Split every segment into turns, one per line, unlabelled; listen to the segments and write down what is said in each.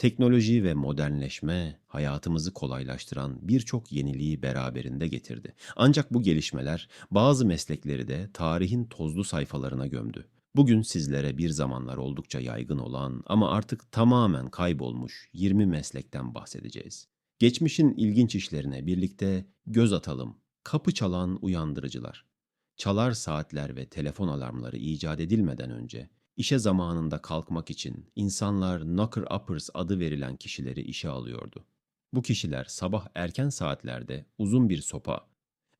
Teknoloji ve modernleşme hayatımızı kolaylaştıran birçok yeniliği beraberinde getirdi. Ancak bu gelişmeler bazı meslekleri de tarihin tozlu sayfalarına gömdü. Bugün sizlere bir zamanlar oldukça yaygın olan ama artık tamamen kaybolmuş 20 meslekten bahsedeceğiz. Geçmişin ilginç işlerine birlikte göz atalım. Kapı çalan uyandırıcılar. Çalar saatler ve telefon alarmları icat edilmeden önce işe zamanında kalkmak için insanlar knocker uppers adı verilen kişileri işe alıyordu. Bu kişiler sabah erken saatlerde uzun bir sopa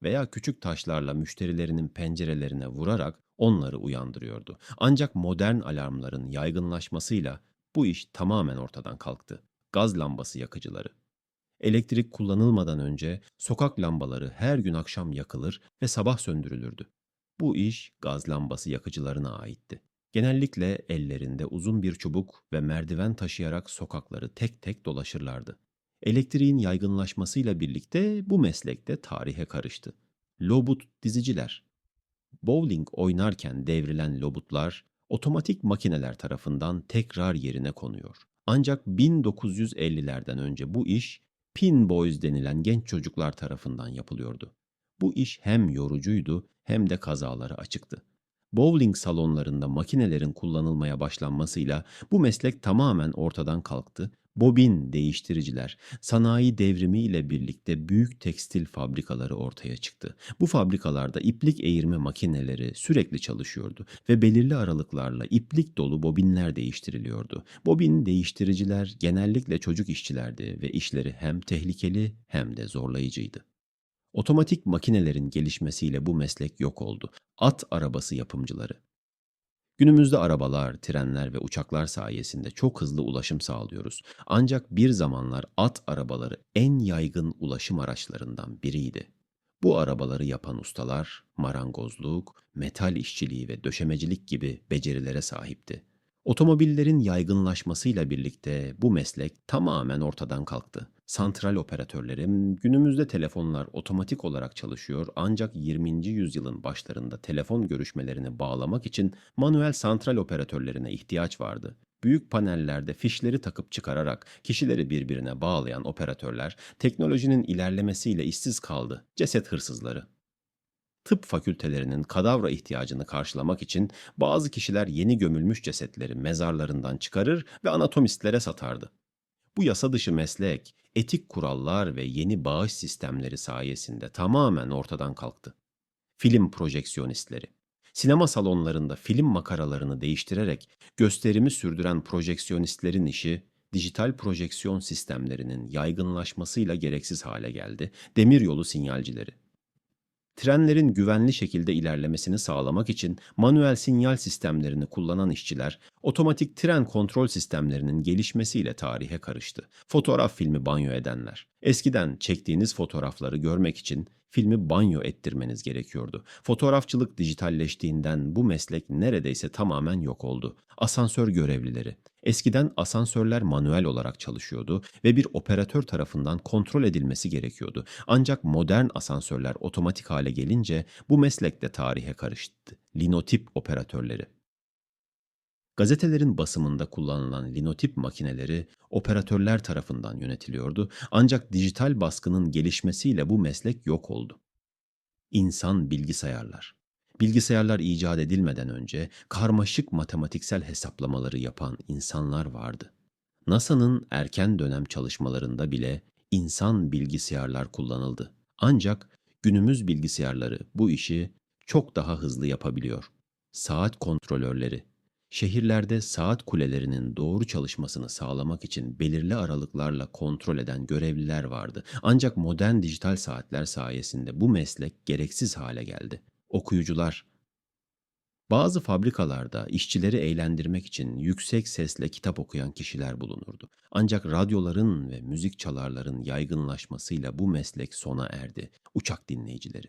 veya küçük taşlarla müşterilerinin pencerelerine vurarak onları uyandırıyordu. Ancak modern alarmların yaygınlaşmasıyla bu iş tamamen ortadan kalktı. Gaz lambası yakıcıları. Elektrik kullanılmadan önce sokak lambaları her gün akşam yakılır ve sabah söndürülürdü. Bu iş gaz lambası yakıcılarına aitti. Genellikle ellerinde uzun bir çubuk ve merdiven taşıyarak sokakları tek tek dolaşırlardı. Elektriğin yaygınlaşmasıyla birlikte bu meslekte tarihe karıştı. Lobut diziciler. Bowling oynarken devrilen lobutlar otomatik makineler tarafından tekrar yerine konuyor. Ancak 1950'lerden önce bu iş pin boys denilen genç çocuklar tarafından yapılıyordu. Bu iş hem yorucuydu hem de kazalara açıktı. Bowling salonlarında makinelerin kullanılmaya başlanmasıyla bu meslek tamamen ortadan kalktı. Bobin değiştiriciler, sanayi devrimi ile birlikte büyük tekstil fabrikaları ortaya çıktı. Bu fabrikalarda iplik eğirme makineleri sürekli çalışıyordu ve belirli aralıklarla iplik dolu bobinler değiştiriliyordu. Bobin değiştiriciler genellikle çocuk işçilerdi ve işleri hem tehlikeli hem de zorlayıcıydı. Otomatik makinelerin gelişmesiyle bu meslek yok oldu. At arabası yapımcıları. Günümüzde arabalar, trenler ve uçaklar sayesinde çok hızlı ulaşım sağlıyoruz. Ancak bir zamanlar at arabaları en yaygın ulaşım araçlarından biriydi. Bu arabaları yapan ustalar marangozluk, metal işçiliği ve döşemecilik gibi becerilere sahipti. Otomobillerin yaygınlaşmasıyla birlikte bu meslek tamamen ortadan kalktı. Santral operatörlerim, günümüzde telefonlar otomatik olarak çalışıyor ancak 20. yüzyılın başlarında telefon görüşmelerini bağlamak için manuel santral operatörlerine ihtiyaç vardı. Büyük panellerde fişleri takıp çıkararak kişileri birbirine bağlayan operatörler teknolojinin ilerlemesiyle işsiz kaldı. Ceset hırsızları tıp fakültelerinin kadavra ihtiyacını karşılamak için bazı kişiler yeni gömülmüş cesetleri mezarlarından çıkarır ve anatomistlere satardı. Bu yasa dışı meslek, etik kurallar ve yeni bağış sistemleri sayesinde tamamen ortadan kalktı. Film projeksiyonistleri Sinema salonlarında film makaralarını değiştirerek gösterimi sürdüren projeksiyonistlerin işi dijital projeksiyon sistemlerinin yaygınlaşmasıyla gereksiz hale geldi. Demiryolu sinyalcileri Trenlerin güvenli şekilde ilerlemesini sağlamak için manuel sinyal sistemlerini kullanan işçiler, otomatik tren kontrol sistemlerinin gelişmesiyle tarihe karıştı. Fotoğraf filmi banyo edenler. Eskiden çektiğiniz fotoğrafları görmek için filmi banyo ettirmeniz gerekiyordu. Fotoğrafçılık dijitalleştiğinden bu meslek neredeyse tamamen yok oldu. Asansör görevlileri. Eskiden asansörler manuel olarak çalışıyordu ve bir operatör tarafından kontrol edilmesi gerekiyordu. Ancak modern asansörler otomatik hale gelince bu meslek de tarihe karıştı. Linotip operatörleri. Gazetelerin basımında kullanılan linotip makineleri operatörler tarafından yönetiliyordu ancak dijital baskının gelişmesiyle bu meslek yok oldu. İnsan bilgisayarlar. Bilgisayarlar icat edilmeden önce karmaşık matematiksel hesaplamaları yapan insanlar vardı. NASA'nın erken dönem çalışmalarında bile insan bilgisayarlar kullanıldı. Ancak günümüz bilgisayarları bu işi çok daha hızlı yapabiliyor. Saat kontrolörleri Şehirlerde saat kulelerinin doğru çalışmasını sağlamak için belirli aralıklarla kontrol eden görevliler vardı. Ancak modern dijital saatler sayesinde bu meslek gereksiz hale geldi. Okuyucular bazı fabrikalarda işçileri eğlendirmek için yüksek sesle kitap okuyan kişiler bulunurdu. Ancak radyoların ve müzik çalarların yaygınlaşmasıyla bu meslek sona erdi. Uçak dinleyicileri.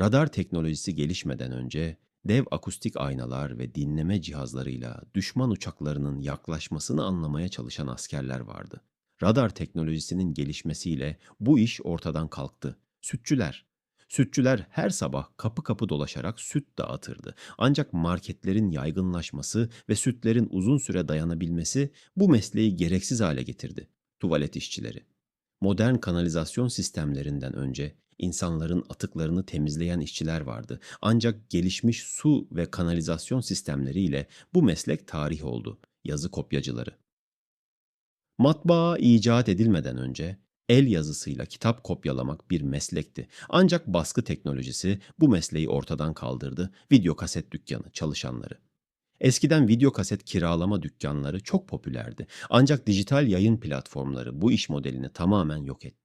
Radar teknolojisi gelişmeden önce dev akustik aynalar ve dinleme cihazlarıyla düşman uçaklarının yaklaşmasını anlamaya çalışan askerler vardı. Radar teknolojisinin gelişmesiyle bu iş ortadan kalktı. Sütçüler, Sütçüler her sabah kapı kapı dolaşarak süt dağıtırdı. Ancak marketlerin yaygınlaşması ve sütlerin uzun süre dayanabilmesi bu mesleği gereksiz hale getirdi. Tuvalet işçileri. Modern kanalizasyon sistemlerinden önce insanların atıklarını temizleyen işçiler vardı. Ancak gelişmiş su ve kanalizasyon sistemleriyle bu meslek tarih oldu. Yazı kopyacıları. Matbaa icat edilmeden önce el yazısıyla kitap kopyalamak bir meslekti. Ancak baskı teknolojisi bu mesleği ortadan kaldırdı. Video kaset dükkanı çalışanları. Eskiden video kaset kiralama dükkanları çok popülerdi. Ancak dijital yayın platformları bu iş modelini tamamen yok etti.